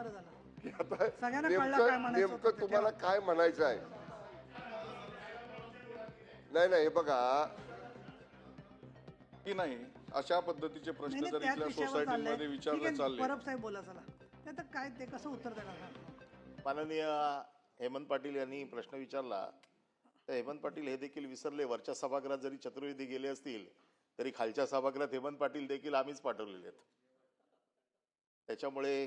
बरं झालं. की आता सगळ्यांना कळलं काय नेमकं म्हणायचं होतं नेमकं ते तुम्हाला काय म्हणायचं आहे? नाही नाही हे बघा. की नाही? अशा पद्धतीचे नाही, प्रश्न नाही, जर त्याच इथल्या विषयावर चाललंय. सोसायटीमध्ये ठीक विचारले आहे, चालले. परब साहेब बोला चला. नाही तर काय ते कसं उत्तर देणार? माननीय हेमंत पाटील यांनी प्रश्न विचारला. तर हेमंत पाटील हे देखील विसरले. वरच्या सभागृहात जरी चतुर्वेदी गेले असतील तरी खालच्या सभागृहात हेमंत पाटील देखील आम्हीच पाठवलेले आहेत. त्याच्यामुळे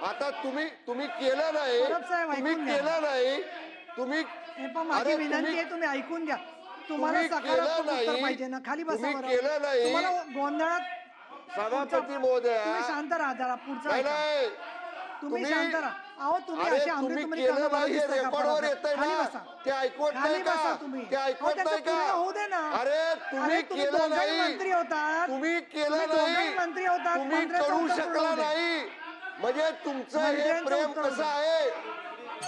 आता तुम्ही तुम्ही केलं नाही परब साहेब, तुम्ही ऐकून घ्या. केलं नाही तुम्ही हे पण माझी अरे विनंती तुम्ही- आहे तुम्ही ऐकून घ्या तुम्हाला तुम्ही केलं सकारात्मक उत्तर नाही. पाहिजे ना खाली बसा तुम्ही बरं. केलं नाही. तुम्हाला गोंधळात सभापती पुढचा- महोदया तुम्ही शांत राहा जरा पुढचा नाही ऐका. नाही तुम्ही तुम्ही- शांत राहा अहो तुम्ही अरे अशी तुम्ही केलं नाही दिसतंय का रेकॉर्डवर परत? येतंय खाली ना बसा. ते ऐकवत खाली नाही का तुम्ही ते अहो, ऐकवत त्याचं नाही पूर्ण का होऊ दे ना अरे तुम्ही केलं दोघंही नाही मंत्री होतात तुम्ही केलं तुम्ही दोघंही नाही मंत्री होतात तुम्ही करू शकला पूर्ण होऊ दे. नाही म्हणजे तुमचं हे मंत्र्यांचं प्रेम उत्तर कसं आहे?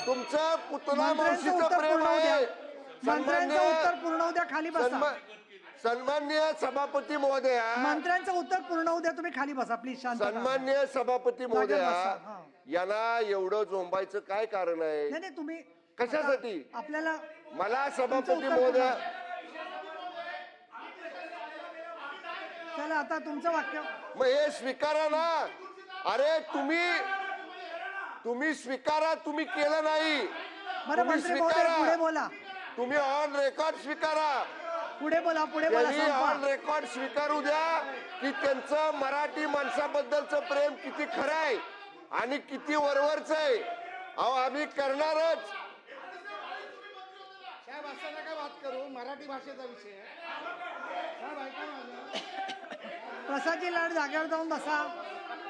तुमचं पुतला मंत्र्यांचं मावशीचं उत्तर प्रेम पूर्ण होऊ द्या. आहे मंत्र्यांचं सन्मान्य- उत्तर पूर्ण होऊ द्या खाली बसा. सन्मा- सन्मान्य सभापती महोदया. मंत्र्यांचं उत्तर पूर्ण होऊ द्या तुम्ही खाली बसा प्लीज शांत राहा. सन्मान्य सभापती बसा, महोदया हा. यांना एवढं झोंबायचं काय कारण आहे? नाही नाही तुम्ही कशासाठी? आता आपल्याला मला तुमचं सभापती उत्तर महोदया चला आता तुमचं वाक्य मग हे स्वीकारा ना. अरे तुम्ही तुम्ही स्वीकारा तुम्ही केलं नाही. बरं तुम्ही मंत्री महोदय पुढे बोला. तुम्ही ऑन रेकॉर्ड स्वीकारा. पुढे बोला पुढे बोला त्यांनी संपवा. ऑन रेकॉर्ड स्वीकारू द्या की त्यांचं मराठी माणसाबद्दलचं प्रेम किती खरं आहे आणि किती वरवरच आहे. अहो आम्ही करणारच. साहेब असं नका बात करू. मराठी भाषेचा विषय आहे. साहेब ऐका माझं प्रसादजी लाड जागेवर जाऊन बसा.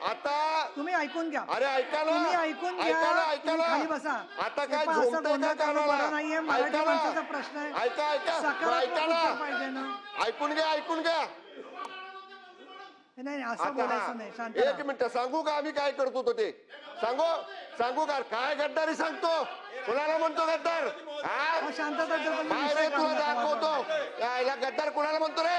आता तुम्ही ऐकून घ्या. अरे ऐका ना तुम्ही ऐकून घ्या. ऐका ना ऐका तुम्ही ना खाली बसा. आता हे काय पहा, असं झोंबतंय गोंधळ का करणं कानाला? बरं नाहीये. मराठी ऐका ना. माणसाचा प्रश्न आहे. ऐका ऐका. सकारात्मक ऐका उत्तर ना पाहिजे ना ऐकून घ्या ऐकून घ्या. नाही नाही, असं आता बोलायचं. नाही. शांत एक राहा. मिनिट सांगू का आम्ही काय करतो तो ते? सांगू? सांगू का? काय गद्दारी सांगतो? कुणाला म्हणतो गद्दार? हा? शांतता जर तुम्ही काय विषय रे तुला काढू नका दाखवतो. यायला गद्दार कुणाला म्हणतो रे?